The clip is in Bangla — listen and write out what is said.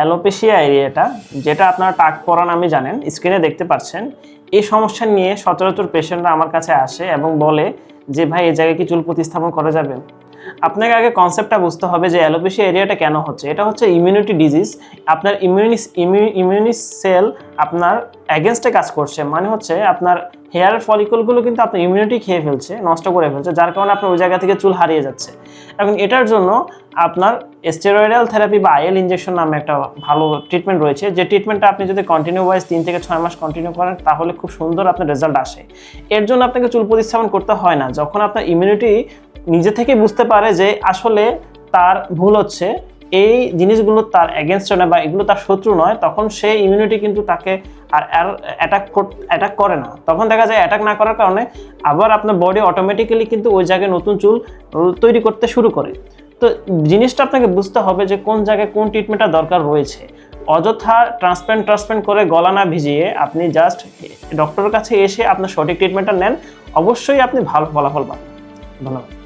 অ্যালোপেশিয়া এরিয়াটা, যেটা আপনারা টাক পরা নামে জানেন, স্ক্রিনে দেখতে পাচ্ছেন, এই সমস্যা নিয়ে সচরাচর পেশেন্টরা আমার কাছে আসে এবং বলে যে, ভাই, এই জায়গায় কি চুল প্রতিস্থাপন করা যাবে? আপনাকে আগে কনসেপ্টটা বুঝতে হবে যে, অ্যালোপেশিয়া এরিয়াটা কেন হচ্ছে? এটা হচ্ছে ইমিউনিটি ডিজিজ আপনার ইমিউনি ইমিউনি সেল আপনার অ্যাগেনস্টে কাজ করছে। মানে হচ্ছে আপনার হেয়ার ফলিকলগুলো কিন্তু আপনার ইমিউনিটি খেয়ে ফেলছে, নষ্ট করে ফেলছে, যার কারণে আপনার ওই জায়গা থেকে চুল হারিয়ে যাচ্ছে। এবং এটার জন্য আপনার স্টেরয়েডাল থেরাপি বা আইএল ইঞ্জেকশন নামে একটা ভালো ট্রিটমেন্ট রয়েছে। যে ট্রিটমেন্টটা আপনি যদি কন্টিনিউ ওয়াইজ তিন থেকে ছয় মাস কন্টিনিউ করেন, তাহলে খুব সুন্দর আপনার রেজাল্ট আসে। এর জন্য আপনাকে চুল প্রতিস্থাপন করতে হয় না। যখন আপনার ইমিউনিটি নিজে থেকে বুঝতে পারে যে আসলে তার ভুল হচ্ছে, এই জিনিসগুলো তার এগেনস্ট নয় বা এগুলো তার শত্রু নয়, তখন সেই ইমিউনিটি কিন্তু তাকে আর অ্যাটাক অ্যাটাক করে না। তখন দেখা যায় অ্যাটাক না করার কারণে আবার আপনার বডি অটোমেটিক্যালি কিন্তু ওই জায়গায় নতুন চুল তৈরি করতে শুরু করে। তো জিনিসটা আপনাকে বুঝতে হবে যে কোন জায়গায় কোন ট্রিটমেন্টটা দরকার রয়েছে। অযথা ট্রান্সপ্যান্ট ট্রান্সপ্যান্ট করে গলা না ভিজিয়ে আপনি জাস্ট ডক্টরের কাছে এসে আপনার সঠিক ট্রিটমেন্টটা নেন। অবশ্যই আপনি ভালো ফলাফল পাবেন। ধন্যবাদ।